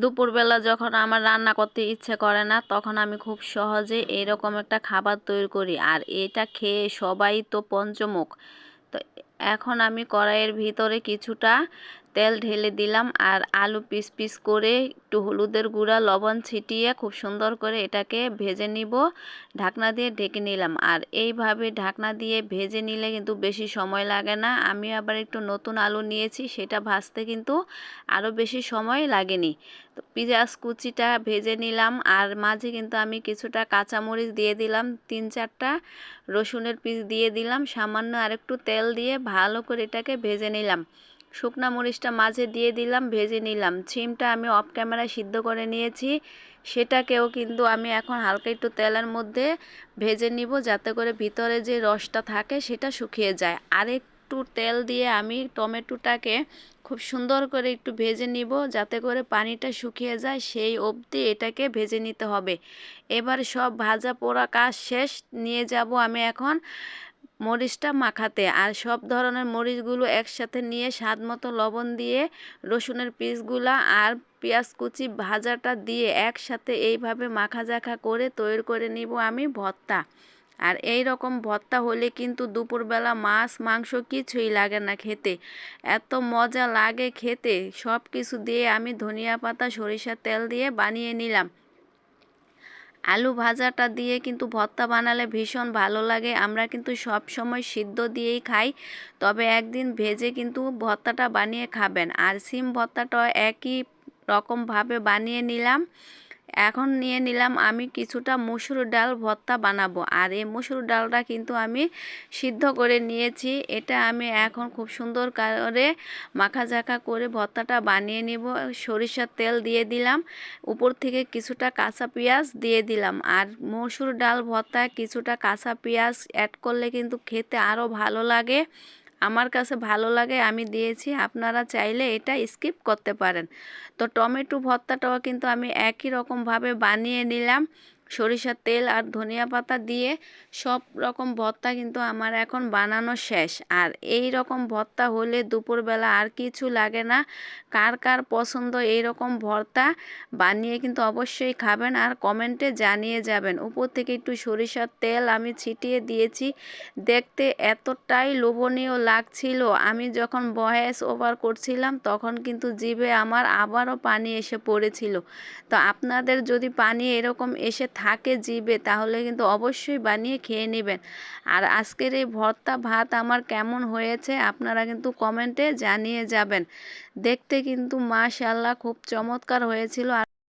দুপুরবেলা যখন আমার রান্না করতে ইচ্ছে করে না, তখন আমি খুব সহজে এরকম একটা খাবার তৈরি করি। আর এটা খেয়ে সবাই তো পঞ্চমুখ। তো এখন আমি কড়াইয়ের ভিতরে কিছুটা তেল ঢেলে দিলাম আর আলু পিস পিস করে একটু হলুদের গুঁড়া, লবণ ছিটিয়ে খুব সুন্দর করে এটাকে ভেজে নিব। ঢাকনা দিয়ে ঢেকে নিলাম। আর এইভাবে ঢাকনা দিয়ে ভেজে নিলে কিন্তু বেশি সময় লাগে না। আমি আবার একটু নতুন আলু নিয়েছি, সেটা ভাজতে কিন্তু আরও বেশি সময় লাগেনি। তো পিঁয়াজ কুচিটা ভেজে নিলাম আর মাঝে কিন্তু আমি কিছুটা কাঁচামরিচ দিয়ে দিলাম, তিন চারটা রসুনের পিস দিয়ে দিলাম। সামান্য আরেকটু তেল দিয়ে ভালো করে এটাকে ভেজে নিলাম। শুকনা মরিচটা মাঝে দিয়ে দিলাম, ভেজে নিলাম। ছিমটা আমি অফ ক্যামেরায় সিদ্ধ করে নিয়েছি। সেটাকেও কিন্তু আমি এখন হালকা একটু তেলের মধ্যে ভেজে নিব, যাতে করে ভিতরে যে রসটা থাকে সেটা শুকিয়ে যায়। আরেকটু তেল দিয়ে আমি টমেটোটাকে খুব সুন্দর করে একটু ভেজে নিব, যাতে করে পানিটা শুকিয়ে যায়, সেই অবধি এটাকে ভেজে নিতে হবে। এবার সব ভাজা পোড়া কাজ শেষ, নিয়ে যাব আমি এখন মরিচটা মাখাতে আর সব ধরনের মরিচগুলো একসাথে নিয়ে স্বাদ মতো লবণ দিয়ে রসুনের পিসগুলা আর পেঁয়াজ কুচি ভাজাটা দিয়ে একসাথে এইভাবে মাখা জাখা করে তৈরি করে নিব আমি ভর্তা। আর এই রকম ভর্তা হলে কিন্তু দুপুরবেলা মাছ, মাংস কিছুই লাগে না খেতে। এত মজা লাগে খেতে। সব কিছু দিয়ে আমি ধনিয়া পাতা, সরিষার তেল দিয়ে বানিয়ে নিলাম। আলু ভাজাটা দিয়ে কিন্তু ভর্তা বানালে ভীষণ ভালো লাগে। আমরা কিন্তু সব সময় সিদ্ধ দিয়েই খাই, তবে একদিন ভেজে কিন্তু ভর্তাটা বানিয়ে খাবেন। আর সিম ভর্তাটা একই রকমভাবে বানিয়ে নিলাম। এখন নিয়ে নিলাম আমি কিছুটা মুসুর ডাল ভর্তা বানাবো। আর এই মুসুর ডালটা কিন্তু আমি সিদ্ধ করে নিয়েছি। এটা আমি এখন খুব সুন্দর করে মাখা জাখা করে ভর্তাটা বানিয়ে নিব। সরিষার তেল দিয়ে দিলাম। উপর থেকে কিছুটা কাঁচা পেঁয়াজ দিয়ে দিলাম। আর মসুর ডাল ভর্তা কিছুটা কাঁচা পেঁয়াজ অ্যাড করলে কিন্তু খেতে আরও ভালো লাগে। আমার কাছে ভালো লাগে, আমি দিয়েছি। আপনারা চাইলে এটা স্কিপ করতে পারেন। তো টমেটো ভর্তাটাও কিন্তু আমি একই রকমভাবে বানিয়ে নিলাম। সরিষার তেল আর ধনিয়া পাতা দিয়ে সব রকম ভর্তা কিন্তু আমার এখন বানানো শেষ। আর এই রকম ভর্তা হলে দুপুরবেলা আর কিছু লাগে না। কার কার পছন্দ এই রকম ভর্তা বানিয়ে কিন্তু অবশ্যই খাবেন আর কমেন্টে জানিয়ে যাবেন। উপর থেকে একটু সরিষার তেল আমি ছিটিয়ে দিয়েছি। দেখতে এতটাই লোভনীয় লাগছিল। আমি যখন ভয়েস ওভার করছিলাম তখন কিন্তু জিভে আমার আবারও পানি এসে পড়েছিল। তো আপনাদের যদি পানি এরকম এসে থাকে জিবে তাহলে কিন্তু অবশ্যই বানিয়ে খেয়ে নেবেন। আর আজকের এই ভর্তা ভাত আমার কেমন হয়েছে আপনারা কিন্তু কমেন্টে জানিয়ে যাবেন। দেখতে কিন্তু মাশাল্লাহ খুব চমৎকার হয়েছিল। আর